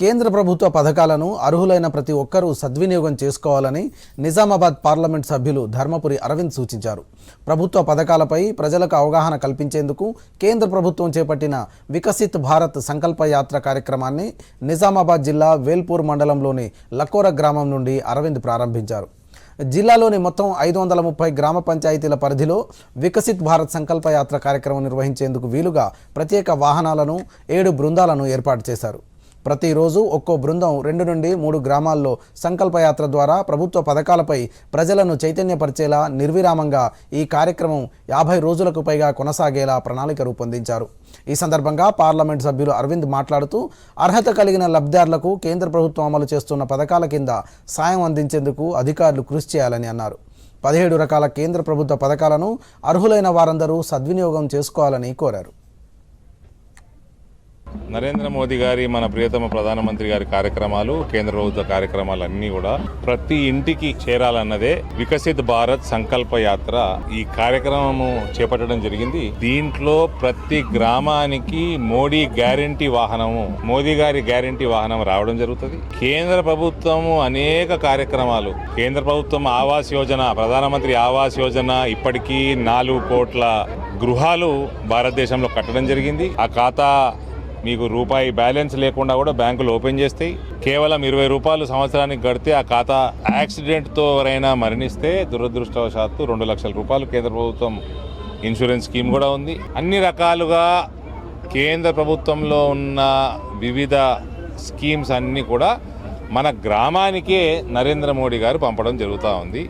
కేంద్ర ప్రభుత్వ పథకాలను అర్హులైన ప్రతి ఒక్కరూ సద్వినియోగం చేసుకోవాలని నిజామాబాద్ పార్లమెంట్ సభ్యులు ధర్మపురి అరవింద్ సూచించారు. ప్రభుత్వ పథకాలపై ప్రజలకు అవగాహన కల్పించేందుకు కేంద్ర ప్రభుత్వం చేపట్టిన వికసిత్ భారత్ సంకల్ప యాత్ర కార్యక్రమాన్ని నిజామాబాద్ జిల్లా వేల్పూర్ మండలంలోని లకోర గ్రామం నుండి అరవింద్ ప్రారంభించారు. జిల్లాలోని మొత్తం ఐదు వందల ముప్పై గ్రామ పంచాయతీల పరిధిలో వికసిత్ భారత్ సంకల్ప యాత్ర కార్యక్రమం నిర్వహించేందుకు వీలుగా ప్రత్యేక వాహనాలను ఏడు బృందాలను ఏర్పాటు చేశారు. ప్రతిరోజు ఒక్కో బృందం రెండు నుండి మూడు గ్రామాల్లో సంకల్పయాత్ర ద్వారా ప్రభుత్వ పథకాలపై ప్రజలను చైతన్యపరిచేలా నిర్విరామంగా ఈ కార్యక్రమం యాభై రోజులకు పైగా కొనసాగేలా ప్రణాళిక రూపొందించారు. ఈ సందర్భంగా పార్లమెంట్ సభ్యులు అరవింద్ మాట్లాడుతూ అర్హత కలిగిన లబ్ధిదారులకు కేంద్ర ప్రభుత్వం అమలు చేస్తున్న పథకాల కింద సాయం అందించేందుకు అధికారులు కృషి చేయాలని అన్నారు. పదిహేడు రకాల కేంద్ర ప్రభుత్వ పథకాలను అర్హులైన వారందరూ సద్వినియోగం చేసుకోవాలని కోరారు. నరేంద్ర మోదీ గారి మన ప్రియతమ ప్రధానమంత్రి గారి కార్యక్రమాలు కేంద్ర ప్రభుత్వ కార్యక్రమాలు అన్ని కూడా ప్రతి ఇంటికి చేరాలన్నదే వికసిత్ భారత్ సంకల్ప యాత్ర. ఈ కార్యక్రమము చేపట్టడం జరిగింది. దీంట్లో ప్రతి గ్రామానికి మోడీ గ్యారంటీ వాహనము మోదీ గారి గ్యారంటీ వాహనం రావడం జరుగుతుంది. కేంద్ర ప్రభుత్వము అనేక కార్యక్రమాలు. కేంద్ర ప్రభుత్వం ఆవాస్ యోజన ప్రధానమంత్రి ఆవాస్ యోజన ఇప్పటికీ నాలుగు కోట్ల గృహాలు భారతదేశంలో కట్టడం జరిగింది. ఆ ఖాతా మీకు రూపాయి బ్యాలెన్స్ లేకుండా కూడా బ్యాంకులు ఓపెన్ చేస్తాయి. కేవలం ఇరవై రూపాయలు సంవత్సరానికి గడితే ఆ ఖాతా యాక్సిడెంట్తో ఎవరైనా మరణిస్తే దురదృష్టవశాత్తు రెండు లక్షల రూపాయలు కేంద్ర ప్రభుత్వం ఇన్సూరెన్స్ స్కీమ్ కూడా ఉంది. అన్ని రకాలుగా కేంద్ర ప్రభుత్వంలో ఉన్న వివిధ స్కీమ్స్ అన్నీ కూడా మన గ్రామానికే నరేంద్ర మోడీ గారు పంపడం జరుగుతూ ఉంది.